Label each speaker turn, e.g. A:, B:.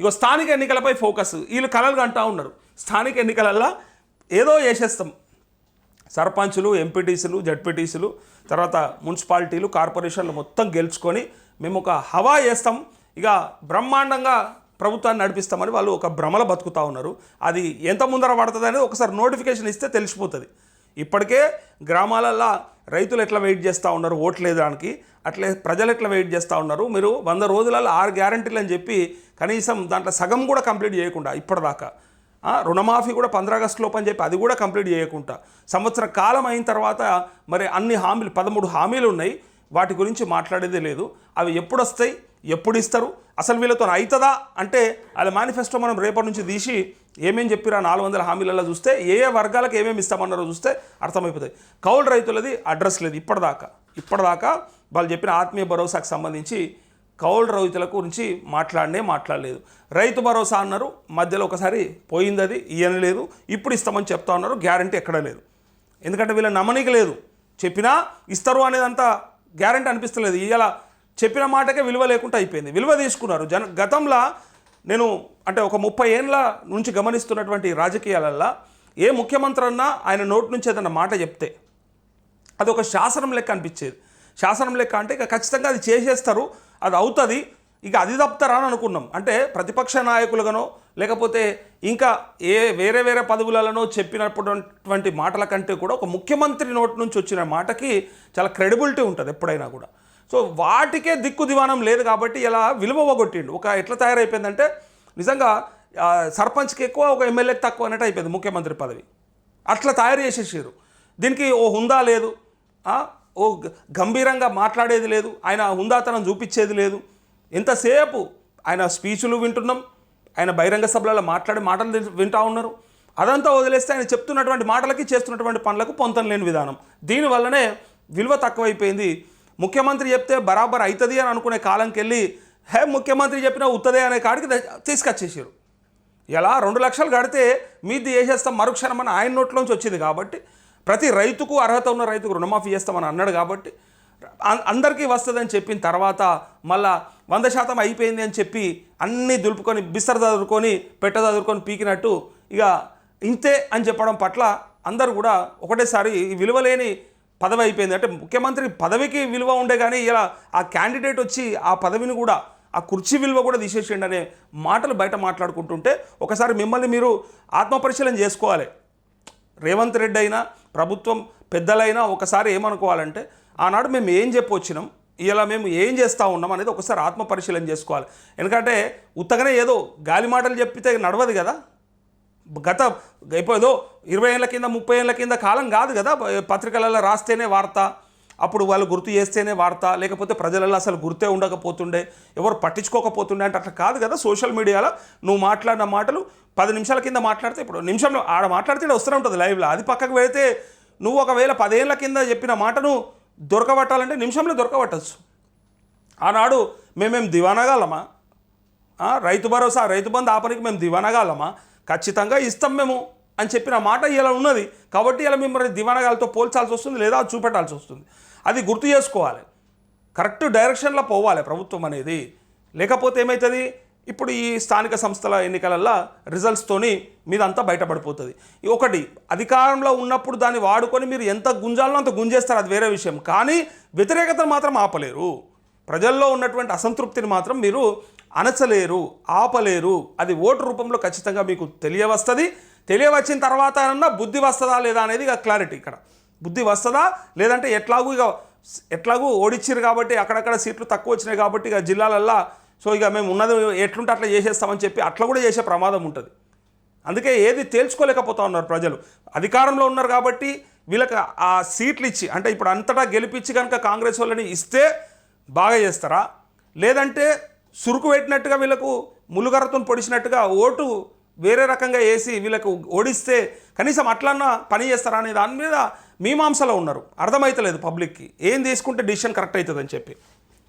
A: ఇగో స్థానిక ఎన్నికలపై ఫోకస్. వీళ్ళు కలలు అంటూ ఉన్నారు. స్థానిక ఎన్నికలల్లో ఏదో చేసేస్తాం. సర్పంచులు ఎంపీటీసీలు జడ్పీటీసీలు తర్వాత మున్సిపాలిటీలు కార్పొరేషన్లు మొత్తం గెలుచుకొని మేము ఒక హవా వేస్తాం ఇక బ్రహ్మాండంగా ప్రభుత్వాన్ని నడిపిస్తామని వాళ్ళు ఒక భ్రమల బతుకుతూ ఉన్నారు. అది ఎంత ముందర పడుతుంది అనేది ఒకసారి నోటిఫికేషన్ ఇస్తే తెలిసిపోతుంది. ఇప్పటికే గ్రామాలల్లో రైతులు ఎట్లా వెయిట్ చేస్తూ ఉన్నారు? ఓట్లేదానికి అట్లే ప్రజలు ఎట్లా వెయిట్ చేస్తూ ఉన్నారు? మీరు వంద రోజులలో ఆరు గ్యారంటీలు అని చెప్పి కనీసం దాంట్లో సగం కూడా కంప్లీట్ చేయకుండా ఇప్పటిదాకా. రుణమాఫీ కూడా పంద్రా లోపు అని చెప్పి అది కూడా కంప్లీట్ చేయకుండా. సంవత్సర కాలం అయిన తర్వాత మరి అన్ని హామీలు పదమూడు హామీలు ఉన్నాయి. వాటి గురించి మాట్లాడేదే లేదు. అవి ఎప్పుడు వస్తాయి ఎప్పుడు ఇస్తారు అసలు వీళ్ళతో అవుతుందా అంటే వాళ్ళ మేనిఫెస్టో మనం రేపటి నుంచి తీసి ఏమేం చెప్పిరా నాలుగు వందల హామీలలో చూస్తే ఏ ఏ వర్గాలకు ఏమేమి ఇస్తామన్నారో చూస్తే అర్థమైపోతాయి. కౌలు రైతులది అడ్రస్ లేదు ఇప్పటిదాకా. ఇప్పటిదాకా వాళ్ళు చెప్పిన ఆత్మీయ భరోసాకు సంబంధించి కౌలు రైతుల గురించి మాట్లాడనే మాట్లాడలేదు. రైతు భరోసా అన్నారు మధ్యలో ఒకసారి పోయింది అది ఇయ్యనలేదు ఇప్పుడు ఇస్తామని చెప్తా ఉన్నారు గ్యారంటీ ఎక్కడ లేదు. ఎందుకంటే వీళ్ళ నమ్మనీకి లేదు. చెప్పినా ఇస్తారు అనేదంతా గ్యారంటీ అనిపిస్తలేదు. ఇవాళ చెప్పిన మాటకే విలువ లేకుండా అయిపోయింది. విలువ తీసుకున్నారు. జన గతంలో నేను అంటే ఒక ముప్పై ఏళ్ళ నుంచి గమనిస్తున్నటువంటి రాజకీయాలల్లో ఏ ముఖ్యమంత్రి అన్నా ఆయన నోటి నుంచి ఏదన్నా మాట చెప్తే అది ఒక శాసనం లెక్క అనిపించేది. శాసనం లెక్క అంటే ఇక ఖచ్చితంగా అది చేసేస్తారు అది అవుతుంది ఇక అది తప్పుతారా అని అనుకున్నాం. అంటే ప్రతిపక్ష నాయకులుగానో లేకపోతే ఇంకా ఏ వేరే వేరే పదవులలోనో చెప్పినటువంటి మాటల కంటే కూడా ఒక ముఖ్యమంత్రి నోటి నుంచి వచ్చిన మాటకి చాలా క్రెడిబిలిటీ ఉంటుంది ఎప్పుడైనా కూడా. సో వాటికే దిక్కు దివానం లేదు కాబట్టి ఇలా విలువగొట్టిండు ఒక ఎట్లా తయారైపోయిందంటే నిజంగా సర్పంచ్కి ఎక్కువ ఒక ఎమ్మెల్యేకి తక్కువ అన్నట్టు అయిపోయింది ముఖ్యమంత్రి పదవి. అట్లా తయారు చేసేసారు దీనికి ఓ హుందా లేదు. ఓ గంభీరంగా మాట్లాడేది లేదు. ఆయన హుందాతనం చూపించేది లేదు. ఎంతసేపు ఆయన స్పీచ్లు వింటున్నాం. ఆయన బహిరంగ సభలలో మాట్లాడే మాటలు వింటూ వింటా ఉన్నారు. అదంతా వదిలేస్తే ఆయన చెప్తున్నటువంటి మాటలకి చేస్తున్నటువంటి పనులకు పొంతం లేని విధానం. దీనివల్లనే విలువ తక్కువైపోయింది. ముఖ్యమంత్రి చెప్తే బరాబర్ అవుతుంది అని అనుకునే కాలంకి వెళ్ళి హే ముఖ్యమంత్రి చెప్పినా ఉత్తదే అనే కాడికి తీసుకొచ్చేసారు ఎలా? రెండు లక్షలు కడితే మీది వేసేస్తాం మరుక్షణం అని ఆయన నోట్లోంచి వచ్చింది కాబట్టి ప్రతి రైతుకు అర్హత ఉన్న రైతుకు రుణమాఫీ చేస్తామని అన్నాడు కాబట్టి అందరికీ వస్తుందని చెప్పిన తర్వాత మళ్ళా వంద శాతం అయిపోయింది అని చెప్పి అన్నీ దులుపుకొని బిస్తర చదువుకొని పెట్ట చదువుకొని పీకినట్టు ఇక ఇంతే అని చెప్పడం పట్ల అందరూ కూడా ఒకటేసారి ఈ విలువలేని పదవి అయిపోయింది. అంటే ముఖ్యమంత్రి పదవికి విలువ ఉండే కానీ ఇలా ఆ క్యాండిడేట్ వచ్చి ఆ పదవిని కూడా ఆ కుర్చీ విలువ కూడా తీసేసిండు అనే మాటలు బయట మాట్లాడుకుంటుంటే ఒకసారి మిమ్మల్ని మీరు ఆత్మపరిశీలన చేసుకోవాలి. రేవంత్ రెడ్డి అయినా ప్రభుత్వం పెద్దలైనా ఒకసారి ఏమనుకోవాలంటే ఆనాడు మేము ఏం చెప్పొచ్చినాం? ఇలా మేము ఏం చేస్తూ ఉన్నాం అనేది ఒకసారి ఆత్మ పరిశీలన చేసుకోవాలి. ఎందుకంటే ఉత్తగానే ఏదో గాలి మాటలు చెప్పితే నడవదు కదా. గత ఇప్పుడు ఏదో ఇరవై ఏళ్ళ కింద ముప్పై ఏళ్ళ కింద కాలం కాదు కదా. పత్రికలలో రాస్తేనే వార్త అప్పుడు వాళ్ళు గుర్తు చేస్తేనే వార్త లేకపోతే ప్రజలలో అసలు గుర్తే ఉండకపోతుండే ఎవరు పట్టించుకోకపోతుండే అంటే అట్లా కాదు కదా సోషల్ మీడియాలో. నువ్వు మాట్లాడిన మాటలు పది నిమిషాల కింద మాట్లాడితే ఇప్పుడు నిమిషంలో ఆడ మాట్లాడితే వస్తూనే ఉంటుంది లైవ్లో. అది పక్కకు వెళితే నువ్వు ఒకవేళ పదేళ్ళ కింద చెప్పిన మాటను దొరకబట్టాలంటే నిమిషంలో దొరకబట్టచ్చు. ఆనాడు మేమేం దివానగాలమా రైతు భరోసా రైతు బంధు ఆపనికి మేము దివానగాలమా ఖచ్చితంగా ఇస్తాం మేము అని చెప్పిన మాట ఇలా ఉన్నది. కాబట్టి ఇలా మిమ్మల్ని దివానగాలతో పోల్చాల్సి వస్తుంది లేదా అది చూపెట్టాల్సి వస్తుంది. అది గుర్తు చేసుకోవాలి. కరెక్ట్ డైరెక్షన్లో పోవాలి ప్రభుత్వం అనేది. లేకపోతే ఏమవుతుంది ఇప్పుడు ఈ స్థానిక సంస్థల ఎన్నికలల్లో రిజల్ట్స్తోని మీదంతా బయటపడిపోతుంది. ఒకటి అధికారంలో ఉన్నప్పుడు దాన్ని వాడుకొని మీరు ఎంత గుంజాలో అంత గుంజేస్తారు అది వేరే విషయం. కానీ వ్యతిరేకతను మాత్రం ఆపలేరు. ప్రజల్లో ఉన్నటువంటి అసంతృప్తిని మాత్రం మీరు అణచలేరు ఆపలేరు. అది ఓటు రూపంలో ఖచ్చితంగా మీకు తెలియవస్తుంది. తెలియవచ్చిన తర్వాత ఏమన్నా బుద్ధి వస్తుందా లేదా అనేది ఇక క్లారిటీ ఇక్కడ. బుద్ధి వస్తుందా లేదంటే ఎట్లాగూ ఇక ఎట్లాగూ ఓడిచ్చారు కాబట్టి అక్కడక్కడ సీట్లు తక్కువ వచ్చినాయి కాబట్టి ఇక జిల్లాలల్లో సో ఇక మేము ఉన్నది ఎట్లుంటే అట్లా చేసేస్తామని చెప్పి అట్లా కూడా చేసే ప్రమాదం ఉంటుంది. అందుకే ఏది తేల్చుకోలేకపోతా ఉన్నారు ప్రజలు. అధికారంలో ఉన్నారు కాబట్టి వీళ్ళకి ఆ సీట్లు ఇచ్చి అంటే ఇప్పుడు అంతటా గెలిపించి కనుక కాంగ్రెస్ వాళ్ళని ఇస్తే బాగా చేస్తారా? లేదంటే సురుకు పెట్టినట్టుగా వీళ్ళకు ములుగరతో పొడిచినట్టుగా ఓటు వేరే రకంగా వేసి వీళ్ళకు ఓడిస్తే కనీసం అట్లన్నా పని చేస్తారా అనే దాని మీద మీమాంసలో ఉన్నారు. అర్థమవుతలేదు పబ్లిక్కి. ఏం తీసుకుంటే డిసిషన్ కరెక్ట్ అవుతుందని చెప్పి.